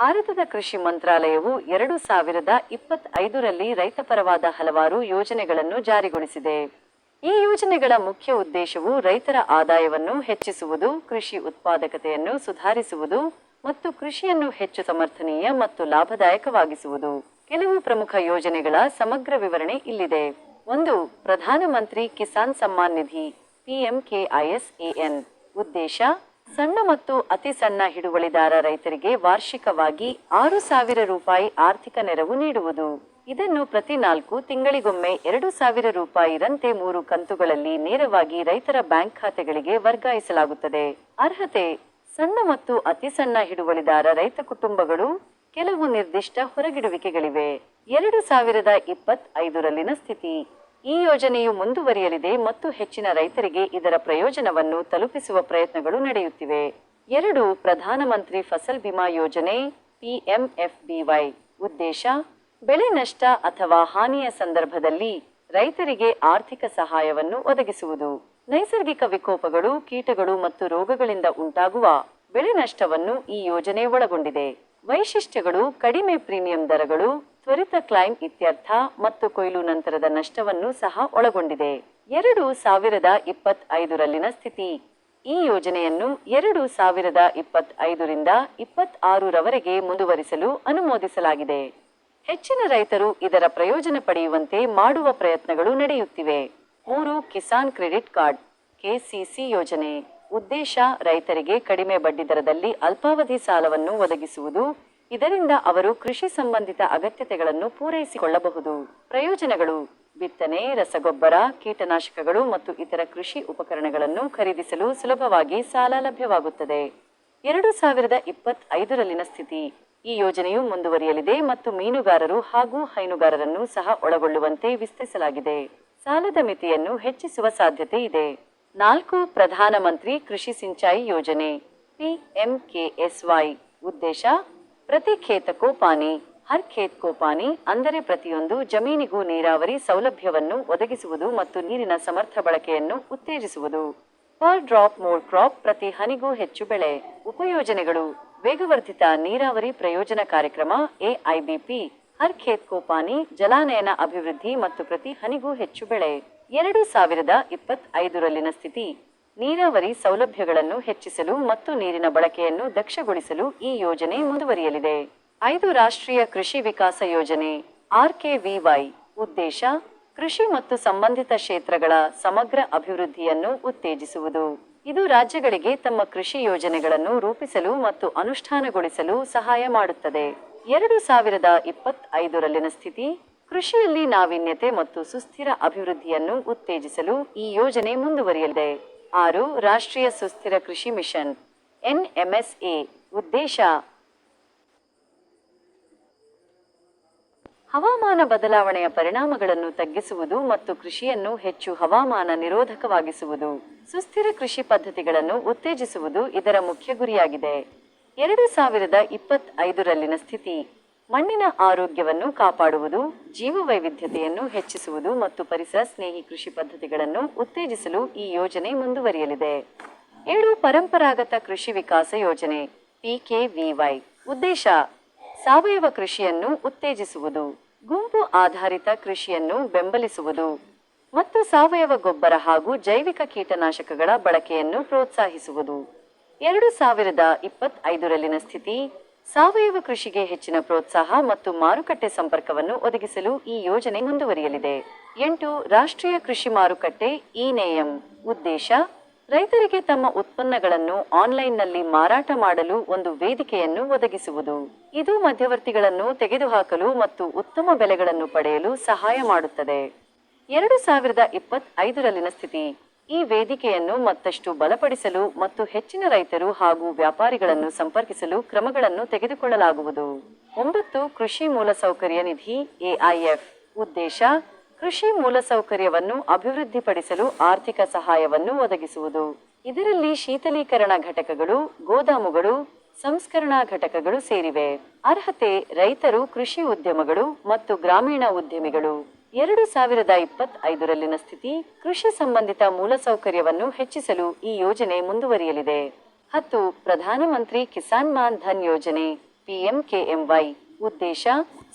ಭಾರತದ ಕೃಷಿ ಮಂತ್ರಾಲಯವು ಎರಡು ಸಾವಿರದ ಇಪ್ಪತ್ತೈದರಲ್ಲಿ ರೈತಪರವಾದ ಹಲವಾರು ಯೋಜನೆಗಳನ್ನು ಜಾರಿಗೊಳಿಸಿದೆ. ಈ ಯೋಜನೆಗಳ ಮುಖ್ಯ ಉದ್ದೇಶವು ರೈತರ ಆದಾಯವನ್ನು ಹೆಚ್ಚಿಸುವುದು, ಕೃಷಿ ಉತ್ಪಾದಕತೆಯನ್ನು ಸುಧಾರಿಸುವುದು ಮತ್ತು ಕೃಷಿಯನ್ನು ಹೆಚ್ಚು ಸಮರ್ಥನೀಯ ಮತ್ತು ಲಾಭದಾಯಕವಾಗಿಸುವುದು. ಕೆಲವು ಪ್ರಮುಖ ಯೋಜನೆಗಳ ಸಮಗ್ರ ವಿವರಣೆ ಇಲ್ಲಿದೆ. ಒಂದು, ಪ್ರಧಾನಮಂತ್ರಿ ಕಿಸಾನ್ ಸಮ್ಮಾನ್ ನಿಧಿ, ಪಿಎಂಕೆಐಎಸ್ಎಎನ್. ಉದ್ದೇಶ ಸಣ್ಣ ಮತ್ತು ಅತಿ ಸಣ್ಣ ಹಿಡುವಳಿದಾರ ರೈತರಿಗೆ ವಾರ್ಷಿಕವಾಗಿ ಆರು ಸಾವಿರ ರೂಪಾಯಿ ಆರ್ಥಿಕ ನೆರವು ನೀಡುವುದು. ಇದನ್ನು ಪ್ರತಿ ನಾಲ್ಕು ತಿಂಗಳಿಗೊಮ್ಮೆ ಎರಡು ಸಾವಿರ ರೂಪಾಯಿರಂತೆ ಮೂರು ಕಂತುಗಳಲ್ಲಿ ನೇರವಾಗಿ ರೈತರ ಬ್ಯಾಂಕ್ ಖಾತೆಗಳಿಗೆ ವರ್ಗಾಯಿಸಲಾಗುತ್ತದೆ. ಅರ್ಹತೆ, ಸಣ್ಣ ಮತ್ತು ಅತಿ ಸಣ್ಣ ಹಿಡುವಳಿದಾರ ರೈತ ಕುಟುಂಬಗಳು ಕೆಲವು ನಿರ್ದಿಷ್ಟ ಹೊರಗಿಡುವಿಕೆಗಳಿವೆ. ಎರಡು ಸಾವಿರದ ಇಪ್ಪತ್ತೈದರಲ್ಲಿನ ಸ್ಥಿತಿ. ಈ ಯೋಜನೆಯು ಮುಂದುವರಿಯಲಿದೆ ಮತ್ತು ಹೆಚ್ಚಿನ ರೈತರಿಗೆ ಇದರ ಪ್ರಯೋಜನವನ್ನು ತಲುಪಿಸುವ ಪ್ರಯತ್ನಗಳು ನಡೆಯುತ್ತಿವೆ. ಎರಡು, ಪ್ರಧಾನಮಂತ್ರಿ ಫಸಲ್ ಬಿಮಾ ಯೋಜನೆ, ಪಿಎಂಎಫ್ಬಿವೈ. ಉದ್ದೇಶ, ಬೆಳೆ ನಷ್ಟ ಅಥವಾ ಹಾನಿಯ ಸಂದರ್ಭದಲ್ಲಿ ರೈತರಿಗೆ ಆರ್ಥಿಕ ಸಹಾಯವನ್ನು ಒದಗಿಸುವುದು. ನೈಸರ್ಗಿಕ ವಿಕೋಪಗಳು, ಕೀಟಗಳು ಮತ್ತು ರೋಗಗಳಿಂದ ಉಂಟಾಗುವ ಬೆಳೆ ನಷ್ಟವನ್ನು ಈ ಯೋಜನೆ ಒಳಗೊಂಡಿದೆ. ವೈಶಿಷ್ಟ್ಯಗಳು, ಕಡಿಮೆ ಪ್ರೀಮಿಯಂ ದರಗಳು ತ್ವರಿತ ಕ್ಲೈಮ್ ಇತ್ಯರ್ಥ ಮತ್ತು ಕೊಯ್ಲು ನಂತರದ ನಷ್ಟವನ್ನು ಸಹ ಒಳಗೊಂಡಿದೆ. ಎರಡು ಸಾವಿರದ ಇಪ್ಪತ್ತೈದರಲ್ಲಿನ ಸ್ಥಿತಿ. ಈ ಯೋಜನೆಯನ್ನು ಎರಡು ಸಾವಿರದ ಇಪ್ಪತ್ತೈದರಿಂದ ಇಪ್ಪತ್ತಾರರವರೆಗೆ ಮುಂದುವರಿಸಲು ಅನುಮೋದಿಸಲಾಗಿದೆ. ಹೆಚ್ಚಿನ ರೈತರು ಇದರ ಪ್ರಯೋಜನ ಪಡೆಯುವಂತೆ ಮಾಡುವ ಪ್ರಯತ್ನಗಳು ನಡೆಯುತ್ತಿವೆ. ಮೂರು ಕಿಸಾನ್ ಕ್ರೆಡಿಟ್ ಕಾರ್ಡ್ ಕೆಸಿಸಿ ಯೋಜನೆ. ಉದ್ದೇಶ ರೈತರಿಗೆ ಕಡಿಮೆ ಬಡ್ಡಿದರದಲ್ಲಿ ಅಲ್ಪಾವಧಿ ಸಾಲವನ್ನು ಒದಗಿಸುವುದು. ಇದರಿಂದ ಅವರು ಕೃಷಿ ಸಂಬಂಧಿತ ಅಗತ್ಯತೆಗಳನ್ನು ಪೂರೈಸಿಕೊಳ್ಳಬಹುದು. ಪ್ರಯೋಜನಗಳು, ಬಿತ್ತನೆ, ರಸಗೊಬ್ಬರ, ಕೀಟನಾಶಕಗಳು ಮತ್ತು ಇತರ ಕೃಷಿ ಉಪಕರಣಗಳನ್ನು ಖರೀದಿಸಲು ಸುಲಭವಾಗಿ ಸಾಲ ಲಭ್ಯವಾಗುತ್ತದೆ. ಎರಡು ಸಾವಿರದ ಇಪ್ಪತ್ತೈದರಲ್ಲಿನ ಸ್ಥಿತಿ. ಈ ಯೋಜನೆಯು ಮುಂದುವರಿಯಲಿದೆ ಮತ್ತು ಮೀನುಗಾರರು ಹಾಗೂ ಹೈನುಗಾರರನ್ನು ಸಹ ಒಳಗೊಳ್ಳುವಂತೆ ವಿಸ್ತರಿಸಲಾಗಿದೆ. ಸಾಲದ ಮಿತಿಯನ್ನು ಹೆಚ್ಚಿಸುವ ಸಾಧ್ಯತೆ ಇದೆ. ನಾಲ್ಕು ಪ್ರಧಾನಮಂತ್ರಿ ಕೃಷಿ ಸಿಂಚಾಯಿ ಯೋಜನೆ. ಪಿಎಂಕೆಎಸ್ವೈ ಉದ್ದೇಶ ಪ್ರತಿ ಖೇತಕ್ಕೂ ಪಾನಿ ಹರ್ ಖೇತ್ ಪಾನಿ ಅಂದರೆ ಪ್ರತಿಯೊಂದು ಜಮೀನಿಗೂ ನೀರಾವರಿ ಸೌಲಭ್ಯವನ್ನು ಒದಗಿಸುವುದು ಮತ್ತು ನೀರಿನ ಸಮರ್ಥ ಬಳಕೆಯನ್ನು ಉತ್ತೇಜಿಸುವುದು. ಪರ್ ಡ್ರಾಪ್ ಮೋರ್ ಕ್ರಾಪ್ ಪ್ರತಿ ಹನಿಗೂ ಹೆಚ್ಚು ಬೆಳೆ. ಉಪಯೋಜನೆಗಳು, ವೇಗವರ್ಧಿತ ನೀರಾವರಿ ಪ್ರಯೋಜನ ಕಾರ್ಯಕ್ರಮ ಎಐಬಿಪಿ ಹರ್ ಖೇತ್ ಕೋ ಪಾನಿ ಜಲಾನಯನ ಅಭಿವೃದ್ಧಿ ಮತ್ತು ಪ್ರತಿ ಹನಿಗೂ ಹೆಚ್ಚು ಬೆಳೆ. ಎರಡು ಸಾವಿರದ ಇಪ್ಪತ್ತೈದರಲ್ಲಿನ ಸ್ಥಿತಿ. ನೀರಾವರಿ ಸೌಲಭ್ಯಗಳನ್ನು ಹೆಚ್ಚಿಸಲು ಮತ್ತು ನೀರಿನ ಬಳಕೆಯನ್ನು ದಕ್ಷಗೊಳಿಸಲು ಈ ಯೋಜನೆ ಮುಂದುವರಿಯಲಿದೆ. ಐದು ರಾಷ್ಟ್ರೀಯ ಕೃಷಿ ವಿಕಾಸ ಯೋಜನೆ, ಆರ್ಕೆವಿವೈ. ಉದ್ದೇಶ, ಕೃಷಿ ಮತ್ತು ಸಂಬಂಧಿತ ಕ್ಷೇತ್ರಗಳ ಸಮಗ್ರ ಅಭಿವೃದ್ಧಿಯನ್ನು ಉತ್ತೇಜಿಸುವುದು. ಇದು ರಾಜ್ಯಗಳಿಗೆ ತಮ್ಮ ಕೃಷಿ ಯೋಜನೆಗಳನ್ನು ರೂಪಿಸಲು ಮತ್ತು ಅನುಷ್ಠಾನಗೊಳಿಸಲು ಸಹಾಯ ಮಾಡುತ್ತದೆ. ಎರಡು ಸಾವಿರದ ಇಪ್ಪತ್ತೈದರಲ್ಲಿನ ಸ್ಥಿತಿ, ಕೃಷಿಯಲ್ಲಿ ನಾವೀನ್ಯತೆ ಮತ್ತು ಸುಸ್ಥಿರ ಅಭಿವೃದ್ಧಿಯನ್ನು ಉತ್ತೇಜಿಸಲು ಈ ಯೋಜನೆ ಮುಂದುವರಿಯಲಿದೆ. ಆರು, ರಾಷ್ಟ್ರೀಯ ಸುಸ್ಥಿರ ಕೃಷಿ mission N M S A ಉದ್ದೇಶ. ಹವಾಮಾನ ಬದಲಾವಣೆಯ ಪರಿಣಾಮಗಳನ್ನು ತಗ್ಗಿಸುವುದು ಮತ್ತು ಕೃಷಿಯನ್ನು ಹೆಚ್ಚು ಹವಾಮಾನ ನಿರೋಧಕವಾಗಿಸುವುದು, ಸುಸ್ಥಿರ ಕೃಷಿ ಪದ್ಧತಿಗಳನ್ನು ಉತ್ತೇಜಿಸುವುದು ಇದರ ಮುಖ್ಯ ಗುರಿಯಾಗಿದೆ. ಎರಡು ಸಾವಿರದ ಇಪ್ಪತ್ತೈದರಲ್ಲಿನ ಸ್ಥಿತಿ. ಮಣ್ಣಿನ ಆರೋಗ್ಯವನ್ನು ಕಾಪಾಡುವುದು, ಜೀವವೈವಿಧ್ಯತೆಯನ್ನು ಹೆಚ್ಚಿಸುವುದು ಮತ್ತು ಪರಿಸರ ಸ್ನೇಹಿ ಕೃಷಿ ಪದ್ಧತಿಗಳನ್ನು ಉತ್ತೇಜಿಸಲು ಈ ಯೋಜನೆ ಮುಂದುವರಿಯಲಿದೆ. ಏಳು ಪರಂಪರಾಗತ ಕೃಷಿ ವಿಕಾಸ ಯೋಜನೆ, ಪಿಕೆವಿವೈ. ಉದ್ದೇಶ, ಸಾವಯವ ಕೃಷಿಯನ್ನು ಉತ್ತೇಜಿಸುವುದು, ಗುಂಪು ಆಧಾರಿತ ಕೃಷಿಯನ್ನು ಬೆಂಬಲಿಸುವುದು ಮತ್ತು ಸಾವಯವ ಗೊಬ್ಬರ ಹಾಗೂ ಜೈವಿಕ ಕೀಟನಾಶಕಗಳ ಬಳಕೆಯನ್ನು ಪ್ರೋತ್ಸಾಹಿಸುವುದು. ಎರಡು ಸಾವಿರದ ಇಪ್ಪತ್ತೈದರಲ್ಲಿನ ಸ್ಥಿತಿ ಸಾವಯವ ಕೃಷಿಗೆ ಹೆಚ್ಚಿನ ಪ್ರೋತ್ಸಾಹ ಮತ್ತು ಮಾರುಕಟ್ಟೆ ಸಂಪರ್ಕವನ್ನು ಒದಗಿಸಲು ಈ ಯೋಜನೆ ಮುಂದುವರಿಯಲಿದೆ. ಎಂಟು, ರಾಷ್ಟ್ರೀಯ ಕೃಷಿ ಮಾರುಕಟ್ಟೆ, ಇನೇಯಂ. ಉದ್ದೇಶ, ರೈತರಿಗೆ ತಮ್ಮ ಉತ್ಪನ್ನಗಳನ್ನು ಆನ್ಲೈನ್ನಲ್ಲಿ ಮಾರಾಟ ಮಾಡಲು ಒಂದು ವೇದಿಕೆಯನ್ನು ಒದಗಿಸುವುದು. ಇದು ಮಧ್ಯವರ್ತಿಗಳನ್ನು ತೆಗೆದುಹಾಕಲು ಮತ್ತು ಉತ್ತಮ ಬೆಲೆಗಳನ್ನು ಪಡೆಯಲು ಸಹಾಯ ಮಾಡುತ್ತದೆ. ಎರಡು ಸಾವಿರದ ಇಪ್ಪತ್ತೈದರಲ್ಲಿನ ಸ್ಥಿತಿ. ಈ ವೇದಿಕೆಯನ್ನು ಮತ್ತಷ್ಟು ಬಲಪಡಿಸಲು ಮತ್ತು ಹೆಚ್ಚಿನ ರೈತರು ಹಾಗೂ ವ್ಯಾಪಾರಿಗಳನ್ನು ಸಂಪರ್ಕಿಸಲು ಕ್ರಮಗಳನ್ನು ತೆಗೆದುಕೊಳ್ಳಲಾಗುವುದು. ಒಂಬತ್ತು ಕೃಷಿ ಮೂಲಸೌಕರ್ಯ ನಿಧಿ ಎಐಎಫ್ ಉದ್ದೇಶ, ಕೃಷಿ ಮೂಲಸೌಕರ್ಯವನ್ನು ಅಭಿವೃದ್ಧಿಪಡಿಸಲು ಆರ್ಥಿಕ ಸಹಾಯವನ್ನು ಒದಗಿಸುವುದು. ಇದರಲ್ಲಿ ಶೀತಲೀಕರಣ ಘಟಕಗಳು, ಗೋದಾಮುಗಳು, ಸಂಸ್ಕರಣಾ ಘಟಕಗಳು ಸೇರಿವೆ. ಅರ್ಹತೆ ರೈತರು ಕೃಷಿ ಉದ್ಯಮಗಳು ಮತ್ತು ಗ್ರಾಮೀಣ ಉದ್ಯಮಿಗಳು. ಎರಡು ಸಾವಿರದ ಇಪ್ಪತ್ತೈದರಲ್ಲಿನ ಸ್ಥಿತಿ ಕೃಷಿ ಸಂಬಂಧಿತ ಮೂಲಸೌಕರ್ಯವನ್ನು ಹೆಚ್ಚಿಸಲು ಈ ಯೋಜನೆ ಮುಂದುವರಿಯಲಿದೆ. ಹತ್ತು, ಪ್ರಧಾನಮಂತ್ರಿ ಕಿಸಾನ್ ಮಾನ್ ಧನ್ ಯೋಜನೆ, ಪಿಎಂಕೆಎಂವೈ. ಉದ್ದೇಶ,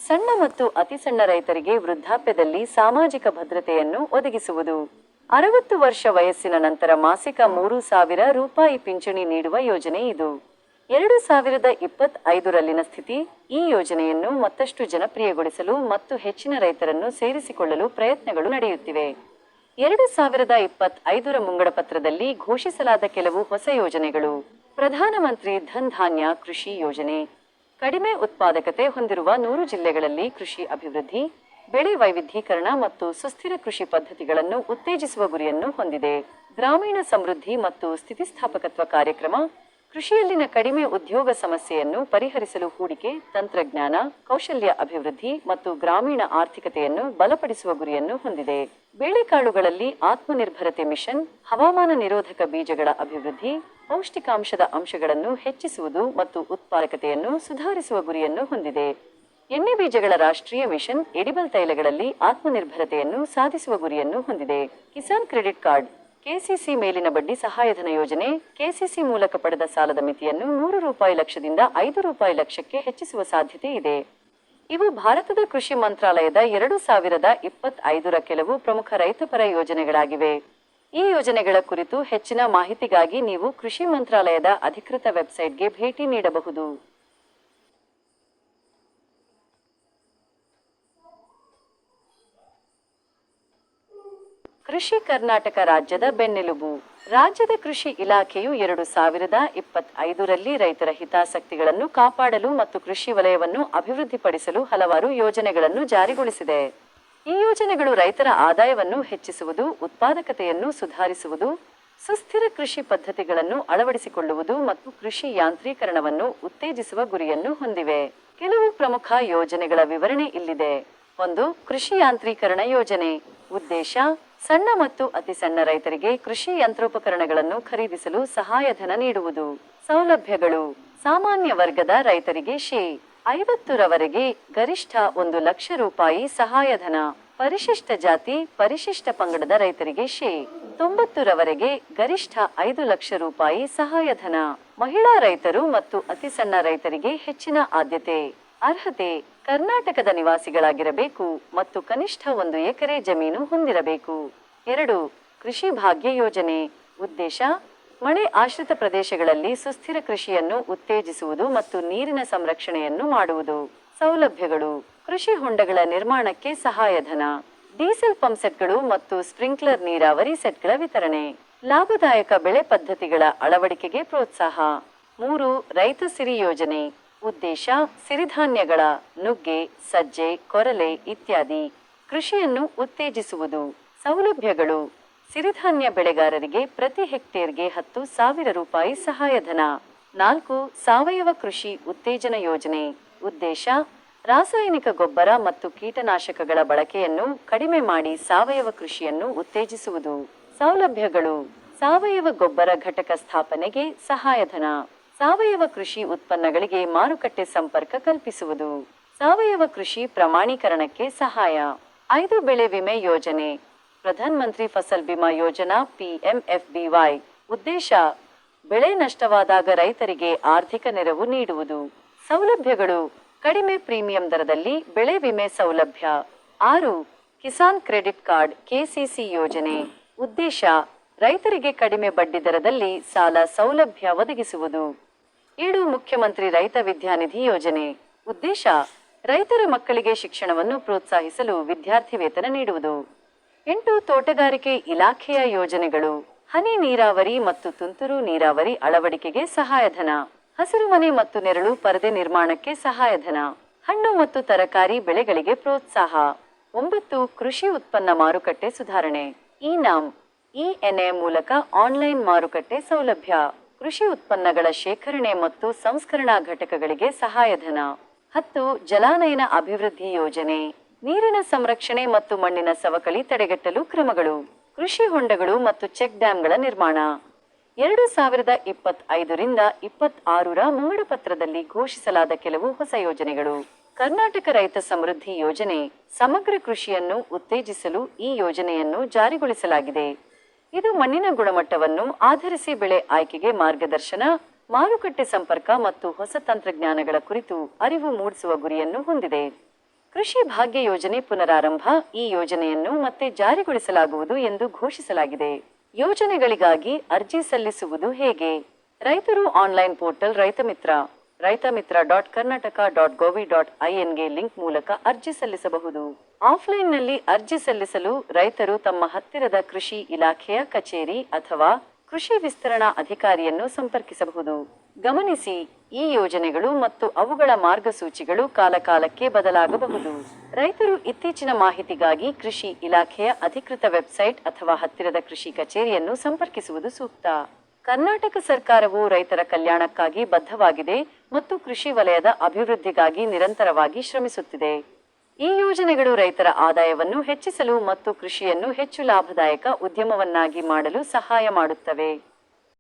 ಸಣ್ಣ ಮತ್ತು ಅತಿ ಸಣ್ಣ ರೈತರಿಗೆ ವೃದ್ಧಾಪ್ಯದಲ್ಲಿ ಸಾಮಾಜಿಕ ಭದ್ರತೆಯನ್ನು ಒದಗಿಸುವುದು. ಅರವತ್ತು ವರ್ಷ ವಯಸ್ಸಿನ ನಂತರ ಮಾಸಿಕ ಮೂರು ಸಾವಿರ ರೂಪಾಯಿ ಪಿಂಚಣಿ ನೀಡುವ ಯೋಜನೆ ಇದು. ಎರಡು ಸಾವಿರದ ಇಪ್ಪತ್ತ್ ಐದರಲ್ಲಿನ ಸ್ಥಿತಿ, ಈ ಯೋಜನೆಯನ್ನು ಮತ್ತಷ್ಟು ಜನಪ್ರಿಯಗೊಳಿಸಲು ಮತ್ತು ಹೆಚ್ಚಿನ ರೈತರನ್ನು ಸೇರಿಸಿಕೊಳ್ಳಲು ಪ್ರಯತ್ನಗಳು ನಡೆಯುತ್ತಿವೆ. ಎರಡು ಸಾವಿರದ ಇಪ್ಪತ್ತ್ ಐದರ ಮುಂಗಡ ಪತ್ರದಲ್ಲಿ ಘೋಷಿಸಲಾದ ಕೆಲವು ಹೊಸ ಯೋಜನೆಗಳು. ಪ್ರಧಾನಮಂತ್ರಿ ಧನ್ ಧಾನ್ಯ ಕೃಷಿ ಯೋಜನೆ. ಕಡಿಮೆ ಉತ್ಪಾದಕತೆ ಹೊಂದಿರುವ ನೂರು ಜಿಲ್ಲೆಗಳಲ್ಲಿ ಕೃಷಿ ಅಭಿವೃದ್ಧಿ, ಬೆಳೆ ವೈವಿಧ್ಯೀಕರಣ ಮತ್ತು ಸುಸ್ಥಿರ ಕೃಷಿ ಪದ್ಧತಿಗಳನ್ನು ಉತ್ತೇಜಿಸುವ ಗುರಿಯನ್ನು ಹೊಂದಿದೆ. ಗ್ರಾಮೀಣ ಸಮೃದ್ಧಿ ಮತ್ತು ಸ್ಥಿತಿಸ್ಥಾಪಕತ್ವ ಕಾರ್ಯಕ್ರಮ ಕೃಷಿಯಲ್ಲಿನ ಕಡಿಮೆ ಉದ್ಯೋಗ ಸಮಸ್ಯೆಯನ್ನು ಪರಿಹರಿಸಲು ಹೂಡಿಕೆ, ತಂತ್ರಜ್ಞಾನ, ಕೌಶಲ್ಯ ಅಭಿವೃದ್ಧಿ ಮತ್ತು ಗ್ರಾಮೀಣ ಆರ್ಥಿಕತೆಯನ್ನು ಬಲಪಡಿಸುವ ಗುರಿಯನ್ನು ಹೊಂದಿದೆ. ಬೇಳೆಕಾಳುಗಳಲ್ಲಿ ಆತ್ಮನಿರ್ಭರತೆ ಮಿಷನ್, ಹವಾಮಾನ ನಿರೋಧಕ ಬೀಜಗಳ ಅಭಿವೃದ್ಧಿ, ಪೌಷ್ಟಿಕಾಂಶದ ಅಂಶಗಳನ್ನು ಹೆಚ್ಚಿಸುವುದು ಮತ್ತು ಉತ್ಪಾದಕತೆಯನ್ನು ಸುಧಾರಿಸುವ ಗುರಿಯನ್ನು ಹೊಂದಿದೆ. ಎಣ್ಣೆ ಬೀಜಗಳ ರಾಷ್ಟ್ರೀಯ ಮಿಷನ್ ಎಡಿಬಲ್ ತೈಲಗಳಲ್ಲಿ ಆತ್ಮನಿರ್ಭರತೆಯನ್ನು ಸಾಧಿಸುವ ಗುರಿಯನ್ನು ಹೊಂದಿದೆ. ಕಿಸಾನ್ ಕ್ರೆಡಿಟ್ ಕಾರ್ಡ್ ಕೆಸಿಸಿ ಮೇಲಿನ ಬಡ್ಡಿ ಸಹಾಯಧನ ಯೋಜನೆ, ಕೆಸಿಸಿ ಮೂಲಕ ಪಡೆದ ಸಾಲದ ಮಿತಿಯನ್ನು ಮೂರು ರೂಪಾಯಿ ಲಕ್ಷದಿಂದ ಐದು ರೂಪಾಯಿ ಲಕ್ಷಕ್ಕೆ ಹೆಚ್ಚಿಸುವ ಸಾಧ್ಯತೆ ಇದೆ. ಇವು ಭಾರತದ ಕೃಷಿ ಮಂತ್ರಾಲಯದ ಎರಡು ಸಾವಿರದ ಇಪ್ಪತ್ತೈದರ ಕೆಲವು ಪ್ರಮುಖ ರೈತಪರ ಯೋಜನೆಗಳಾಗಿವೆ. ಈ ಯೋಜನೆಗಳ ಕುರಿತು ಹೆಚ್ಚಿನ ಮಾಹಿತಿಗಾಗಿ ನೀವು ಕೃಷಿ ಮಂತ್ರಾಲಯದ ಅಧಿಕೃತ ವೆಬ್ಸೈಟ್ಗೆ ಭೇಟಿ ನೀಡಬಹುದು. ಕೃಷಿ ಕರ್ನಾಟಕ ರಾಜ್ಯದ ಬೆನ್ನೆಲುಬು. ರಾಜ್ಯದ ಕೃಷಿ ಇಲಾಖೆಯು ಎರಡು ಸಾವಿರದ ಇಪ್ಪತ್ತ್ ಐದರಲ್ಲಿ ರೈತರ ಹಿತಾಸಕ್ತಿಗಳನ್ನು ಕಾಪಾಡಲು ಮತ್ತು ಕೃಷಿ ವಲಯವನ್ನು ಅಭಿವೃದ್ಧಿಪಡಿಸಲು ಹಲವಾರು ಯೋಜನೆಗಳನ್ನು ಜಾರಿಗೊಳಿಸಿದೆ. ಈ ಯೋಜನೆಗಳು ರೈತರ ಆದಾಯವನ್ನು ಹೆಚ್ಚಿಸುವುದು, ಉತ್ಪಾದಕತೆಯನ್ನು ಸುಧಾರಿಸುವುದು, ಸುಸ್ಥಿರ ಕೃಷಿ ಪದ್ಧತಿಗಳನ್ನು ಅಳವಡಿಸಿಕೊಳ್ಳುವುದು ಮತ್ತು ಕೃಷಿ ಯಾಂತ್ರೀಕರಣವನ್ನು ಉತ್ತೇಜಿಸುವ ಗುರಿಯನ್ನು ಹೊಂದಿವೆ. ಕೆಲವು ಪ್ರಮುಖ ಯೋಜನೆಗಳ ವಿವರಣೆ ಇಲ್ಲಿದೆ. ಒಂದು, ಕೃಷಿ ಯಾಂತ್ರೀಕರಣ ಯೋಜನೆ. ಉದ್ದೇಶ ಸಣ್ಣ ಮತ್ತು ಅತಿ ಸಣ್ಣ ರೈತರಿಗೆ ಕೃಷಿ ಯಂತ್ರೋಪಕರಣಗಳನ್ನು ಖರೀದಿಸಲು ಸಹಾಯಧನ ನೀಡುವುದು. ಸೌಲಭ್ಯಗಳು. ಸಾಮಾನ್ಯ ವರ್ಗದ ರೈತರಿಗೆ ಶೇ. ಐವತ್ತರವರೆಗೆ ಗರಿಷ್ಠ ಒಂದು ಲಕ್ಷ ರೂಪಾಯಿ ಸಹಾಯಧನ ಪರಿಶಿಷ್ಟ ಜಾತಿ, ಪರಿಶಿಷ್ಟ ಪಂಗಡದ ರೈತರಿಗೆ ಶೇ. ತೊಂಬತ್ತರವರೆಗೆ ಗರಿಷ್ಠ ಐದು ಲಕ್ಷ ರೂಪಾಯಿ ಸಹಾಯಧನ ಮಹಿಳಾ ರೈತರು ಮತ್ತು ಅತಿ ಸಣ್ಣ ರೈತರಿಗೆ ಹೆಚ್ಚಿನ ಆದ್ಯತೆ. ಅರ್ಹತೆ ಕರ್ನಾಟಕದ ನಿವಾಸಿಗಳಾಗಿರಬೇಕು ಮತ್ತು ಕನಿಷ್ಠ ಒಂದು ಎಕರೆ ಜಮೀನು ಹೊಂದಿರಬೇಕು. ಎರಡು, ಕೃಷಿ ಭಾಗ್ಯ ಯೋಜನೆ. ಉದ್ದೇಶ, ಮಳೆ ಆಶ್ರಿತ ಪ್ರದೇಶಗಳಲ್ಲಿ ಸುಸ್ಥಿರ ಕೃಷಿಯನ್ನು ಉತ್ತೇಜಿಸುವುದು ಮತ್ತು ನೀರಿನ ಸಂರಕ್ಷಣೆಯನ್ನು ಮಾಡುವುದು. ಸೌಲಭ್ಯಗಳು, ಕೃಷಿ ಹೊಂಡಗಳ ನಿರ್ಮಾಣಕ್ಕೆ ಸಹಾಯಧನ. ಡೀಸೆಲ್ ಪಂಪ್ ಸೆಟ್ಗಳು ಮತ್ತು ಸ್ಪ್ರಿಂಕ್ಲರ್ ನೀರಾವರಿ ಸೆಟ್ಗಳ ವಿತರಣೆ. ಲಾಭದಾಯಕ ಬೆಳೆ ಪದ್ಧತಿಗಳ ಅಳವಡಿಕೆಗೆ ಪ್ರೋತ್ಸಾಹ. ಮೂರು, ರೈತ ಸಿರಿ ಯೋಜನೆ. ಉದ್ದೇಶ ಸಿರಿಧಾನ್ಯಗಳ ನುಗ್ಗೆ, ಸಜ್ಜೆ, ಕೊರಲೆ ಇತ್ಯಾದಿ. ಕೃಷಿಯನ್ನು ಉತ್ತೇಜಿಸುವುದು. ಸೌಲಭ್ಯಗಳು. ಸಿರಿಧಾನ್ಯ ಬೆಳೆಗಾರರಿಗೆ ಪ್ರತಿ ಹೆಕ್ಟೇರ್ಗೆ ಹತ್ತು ಸಾವಿರ ರೂಪಾಯಿ ಸಹಾಯಧನ. ನಾಲ್ಕು, ಸಾವಯವ ಕೃಷಿ ಉತ್ತೇಜನ ಯೋಜನೆ. ಉದ್ದೇಶ, ರಾಸಾಯನಿಕ ಗೊಬ್ಬರ ಮತ್ತು ಕೀಟನಾಶಕಗಳ ಬಳಕೆಯನ್ನು ಕಡಿಮೆ ಮಾಡಿ ಸಾವಯವ ಕೃಷಿಯನ್ನು ಉತ್ತೇಜಿಸುವುದು. ಸೌಲಭ್ಯಗಳು. ಸಾವಯವ ಗೊಬ್ಬರ ಘಟಕ ಸ್ಥಾಪನೆಗೆ ಸಹಾಯಧನ. ಸಾವಯವ ಕೃಷಿ ಉತ್ಪನ್ನಗಳಿಗೆ ಮಾರುಕಟ್ಟೆ ಸಂಪರ್ಕ ಕಲ್ಪಿಸುವುದು. ಸಾವಯವ ಕೃಷಿ ಪ್ರಮಾಣೀಕರಣಕ್ಕೆ ಸಹಾಯ. ಐದು ಬೆಳೆ ವಿಮೆ ಯೋಜನೆ. ಪ್ರಧಾನ್ ಮಂತ್ರಿ ಫಸಲ್ ಬಿಮಾ ಯೋಜನಾ ಪಿಎಂಎಫ್ಬಿವೈ. ಉದ್ದೇಶ, ಬೆಳೆ ನಷ್ಟವಾದಾಗ ರೈತರಿಗೆ ಆರ್ಥಿಕ ನೆರವು ನೀಡುವುದು. ಸೌಲಭ್ಯಗಳು, ಕಡಿಮೆ ಪ್ರೀಮಿಯಂ ದರದಲ್ಲಿ ಬೆಳೆ ವಿಮೆ ಸೌಲಭ್ಯ. ಆರು, ಕಿಸಾನ್ ಕ್ರೆಡಿಟ್ ಕಾರ್ಡ್ ಕೆಸಿಸಿ ಯೋಜನೆ. ಉದ್ದೇಶ, ರೈತರಿಗೆ ಕಡಿಮೆ ಬಡ್ಡಿ ದರದಲ್ಲಿ ಸಾಲ ಸೌಲಭ್ಯ ಒದಗಿಸುವುದು. ಏಳು ಮುಖ್ಯಮಂತ್ರಿ ರೈತ ವಿದ್ಯಾನಿಧಿ ಯೋಜನೆ. ಉದ್ದೇಶ, ರೈತರ ಮಕ್ಕಳಿಗೆ ಶಿಕ್ಷಣವನ್ನು ಪ್ರೋತ್ಸಾಹಿಸಲು ವಿದ್ಯಾರ್ಥಿ ವೇತನ ನೀಡುವುದು. ಎಂಟು ತೋಟಗಾರಿಕೆ ಇಲಾಖೆಯ ಯೋಜನೆಗಳು. ಹನಿ ನೀರಾವರಿ ಮತ್ತು ತುಂತುರು ನೀರಾವರಿ ಅಳವಡಿಕೆಗೆ ಸಹಾಯಧನ. ಹಸಿರುಮನೆ ಮತ್ತು ನೆರಳು ಪರದೆ ನಿರ್ಮಾಣಕ್ಕೆ ಸಹಾಯಧನ. ಹಣ್ಣು ಮತ್ತು ತರಕಾರಿ ಬೆಳೆಗಳಿಗೆ ಪ್ರೋತ್ಸಾಹ. ಒಂಬತ್ತು, ಕೃಷಿ ಉತ್ಪನ್ನ ಮಾರುಕಟ್ಟೆ ಸುಧಾರಣೆ. ಇ ನಾಮ್ ಇಎನ್ಎ ಮೂಲಕ ಆನ್ಲೈನ್ ಮಾರುಕಟ್ಟೆ ಸೌಲಭ್ಯ. ಕೃಷಿ ಉತ್ಪನ್ನಗಳ ಶೇಖರಣೆ ಮತ್ತು ಸಂಸ್ಕರಣಾ ಘಟಕಗಳಿಗೆ ಸಹಾಯಧನ. ಹತ್ತು, ಜಲಾನಯನ ಅಭಿವೃದ್ಧಿ ಯೋಜನೆ. ನೀರಿನ ಸಂರಕ್ಷಣೆ ಮತ್ತು ಮಣ್ಣಿನ ಸವಕಳಿ ತಡೆಗಟ್ಟಲು ಕ್ರಮಗಳು. ಕೃಷಿ ಹೊಂಡಗಳು ಮತ್ತು ಚೆಕ್ ಡ್ಯಾಂಗಳ ನಿರ್ಮಾಣ. ಎರಡು ಸಾವಿರದ ಇಪ್ಪತ್ತ್ ಐದರಿಂದ ಇಪ್ಪತ್ತ್ ಆರರ ಮುಂಗಡ ಪತ್ರದಲ್ಲಿ ಘೋಷಿಸಲಾದ ಕೆಲವು ಹೊಸ ಯೋಜನೆಗಳು. ಕರ್ನಾಟಕ ರೈತ ಸಮೃದ್ಧಿ ಯೋಜನೆ. ಸಮಗ್ರ ಕೃಷಿಯನ್ನು ಉತ್ತೇಜಿಸಲು ಈ ಯೋಜನೆಯನ್ನು ಜಾರಿಗೊಳಿಸಲಾಗಿದೆ. ಇದು ಮಣ್ಣಿನ ಗುಣಮಟ್ಟವನ್ನು ಆಧರಿಸಿ ಬೆಳೆ ಆಯ್ಕೆಗೆ ಮಾರ್ಗದರ್ಶನ, ಮಾರುಕಟ್ಟೆ ಸಂಪರ್ಕ ಮತ್ತು ಹೊಸ ತಂತ್ರಜ್ಞಾನಗಳ ಕುರಿತು ಅರಿವು ಮೂಡಿಸುವ ಗುರಿಯನ್ನು ಹೊಂದಿದೆ. ಕೃಷಿ ಭಾಗ್ಯ ಯೋಜನೆ ಪುನರಾರಂಭ, ಈ ಯೋಜನೆಯನ್ನು ಮತ್ತೆ ಜಾರಿಗೊಳಿಸಲಾಗುವುದು ಎಂದು ಘೋಷಿಸಲಾಗಿದೆ. ಯೋಜನೆಗಳಿಗಾಗಿ ಅರ್ಜಿ ಸಲ್ಲಿಸುವುದು ಹೇಗೆ? ರೈತರು online portal Raitha Mitra. Raitha Mitra dot Karnataka dot gov dot ಐಎನ್ಗೆ link ಮೂಲಕ ಅರ್ಜಿ ಸಲ್ಲಿಸಬಹುದು. ಆಫ್ಲೈನ್ನಲ್ಲಿ ಅರ್ಜಿ ಸಲ್ಲಿಸಲು ರೈತರು ತಮ್ಮ ಹತ್ತಿರದ ಕೃಷಿ ಇಲಾಖೆಯ ಕಚೇರಿ ಅಥವಾ ಕೃಷಿ ವಿಸ್ತರಣಾ ಅಧಿಕಾರಿಯನ್ನು ಸಂಪರ್ಕಿಸಬಹುದು. ಗಮನಿಸಿ, ಈ ಯೋಜನೆಗಳು ಮತ್ತು ಅವುಗಳ ಮಾರ್ಗಸೂಚಿಗಳು ಕಾಲಕಾಲಕ್ಕೆ ಬದಲಾಗಬಹುದು. ರೈತರು ಇತ್ತೀಚಿನ ಮಾಹಿತಿಗಾಗಿ ಕೃಷಿ ಇಲಾಖೆಯ ಅಧಿಕೃತ ವೆಬ್ಸೈಟ್ ಅಥವಾ ಹತ್ತಿರದ ಕೃಷಿ ಕಚೇರಿಯನ್ನು ಸಂಪರ್ಕಿಸುವುದು ಸೂಕ್ತ. ಕರ್ನಾಟಕ ಸರ್ಕಾರವು ರೈತರ ಕಲ್ಯಾಣಕ್ಕಾಗಿ ಬದ್ಧವಾಗಿದೆ ಮತ್ತು ಕೃಷಿ ವಲಯದ ಅಭಿವೃದ್ಧಿಗಾಗಿ ನಿರಂತರವಾಗಿ ಶ್ರಮಿಸುತ್ತಿದೆ. ಈ ಯೋಜನೆಗಳು ರೈತರ ಆದಾಯವನ್ನು ಹೆಚ್ಚಿಸಲು ಮತ್ತು ಕೃಷಿಯನ್ನು ಹೆಚ್ಚು ಲಾಭದಾಯಕ ಉದ್ಯಮವನ್ನಾಗಿ ಮಾಡಲು ಸಹಾಯ ಮಾಡುತ್ತವೆ.